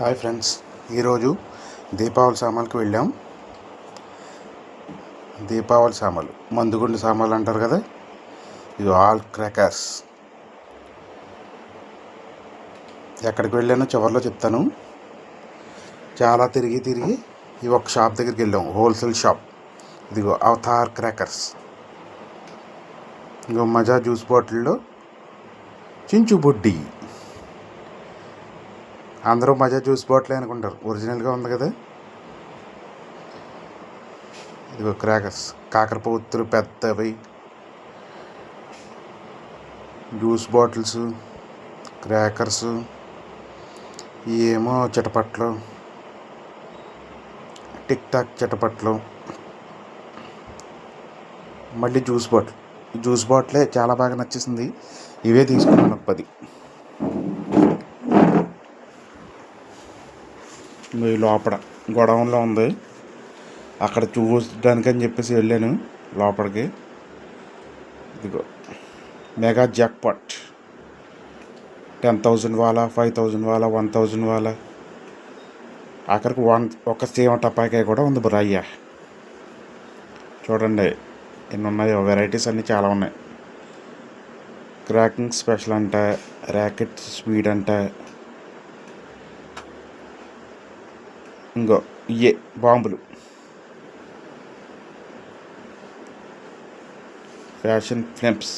Hi friends. ఈరోజు దీపావళి సామాన్కి వెళ్ళాం. దీపావళి సామాన్లు. మందుగుండు సామాన్లు అంటారు కదా? ఇవి ఆల్ క్రాకర్స్. ఎక్కడికి వెళ్ళానో చివరిలో చెప్తాను. చాలా తిరిగి తిరిగి ఈ ఒక షాప్ దగ్గరికి వెళ్ళాం. Wholesale shop. ఇదిగో అవతార్ క్రాకర్స్. ఇంకో మజా జ్యూస్ బాటిల్లో చించు బుడ్డి. అందరూ మజా జ్యూస్ బాటిల్ అనుకుంటారు. ఒరిజినల్గా ఉంది కదా. ఇదిగో క్రాకర్స్ కాకరపూతులు పెద్దవి. జ్యూస్ బాటిల్స్ క్రాకర్స్ ఏమో చిటపట్లు టిక్ టాక్ చిటపట్లు మళ్ళీ జ్యూస్ బాటిల్. జ్యూస్ బాటిలే చాలా బాగా నచ్చేసింది. ఇవే తీసుకున్నాను పది. లోపల గొడవంలో ఉంది. అక్కడ చూడడానికి అని చెప్పేసి వెళ్ళాను లోపలికి. ఇదిగో మెగా జాక్పాట్. టెన్ థౌజండ్ వాళ్ళ ఫైవ్ థౌజండ్ వాళ్ళ వన్ థౌజండ్ వాళ్ళ. అక్కడికి వన్ ఒక సీమ టపాకాయ కూడా ఉంది బ్రయ్య చూడండి ఎన్ని ఉన్నాయో వెరైటీస్ అన్నీ చాలా ఉన్నాయి. క్రాకింగ్ స్పెషల్ అంట ర్యాకెట్ స్పీడ్ అంట ఇంకో ఇయే బాంబులు. ఫ్యాషన్ ఫ్లెమ్స్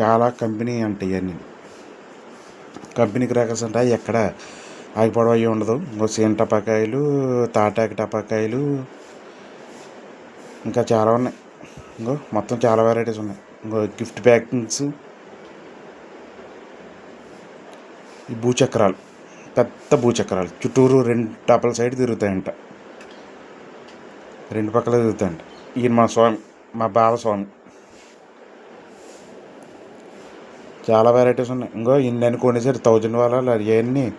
చాలా కంపెనీ అంటాయి ఇవన్నీ కంపెనీ క్రాకర్స్ అంటే ఎక్కడ? ఆగిపోవడం అయ్యి ఉండదు. ఇంకో సీన్ టపాకాయలు తాటాకి టపాకాయలు ఇంకా చాలా ఉన్నాయి. ఇంకో మొత్తం చాలా వెరైటీస్ ఉన్నాయి. ఇంకో గిఫ్ట్ ప్యాకింగ్స్ ఈ భూచక్రాలు. పెద్ద భూచక్రాలు. చుట్టూరు రెండు డబల్ సైడ్ తిరుగుతాయంట. రెండు పక్కల తిరుగుతాయంట. ఈయన మా స్వామి మా బావ స్వామి చాలా వెరైటీస్ ఉన్నాయి. ఇంకో ఇన్ని కొనేసారు. థౌజండ్ వాళ్ళ ఇవన్నీ.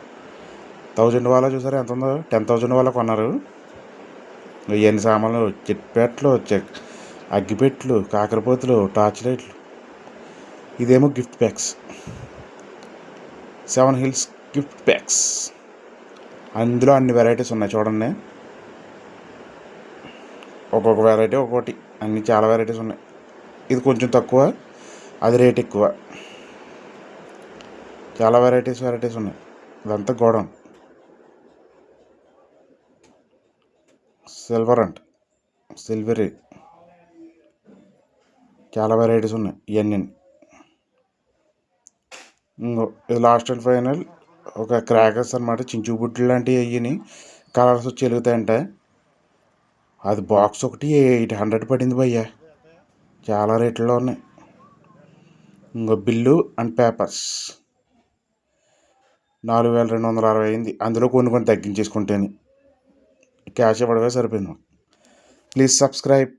థౌజండ్ వాళ్ళ చూసారు? ఎంత ఉందో? టెన్ థౌజండ్ వాళ్ళ కొన్నారు. ఇవన్నీ సామాన్లు? చిట్పెట్లు అగ్గిపెట్లు కాకరపోతులు టార్చ్ లైట్లు ఇదేమో gift packs seven hills gift packs. అందులో అన్ని వెరైటీస్ ఉన్నాయి చూడండి. ఒక్కొక్క వెరైటీ ఒక్కొక్కటి. అన్ని చాలా వెరైటీస్ ఉన్నాయి. ఇది కొంచెం తక్కువ అది రేట్ ఎక్కువ. చాలా వెరైటీస్ వెరైటీస్ ఉన్నాయి. ఇదంతా గోడౌన్. సిల్వర్ అంట. సిల్వరీ. చాలా వెరైటీస్ ఉన్నాయి. ఇవన్నీ ఇంకో ఇది లాస్ట్ అండ్ ఫైనల్. ఒక క్రాకర్స్ అనమాట చించుబుడ్లు లాంటివి అయ్యి కలర్స్ వచ్చి వెలుగుతాయంట. అది బాక్స్ ఒకటి ఎయిట్ హండ్రెడ్ పడింది భయ్య. చాలా రేట్లో ఉన్నాయి. ఇంకో బిల్లు అండ్ పేపర్స్. నాలుగు వేల రెండు వందల అరవై అయింది. అందులో కొన్ని కొన్ని తగ్గించేసుకుంటేనే. క్యాష్ ఇవ్వడమే సరిపోయింది ప్లీజ్ సబ్స్క్రైబ్.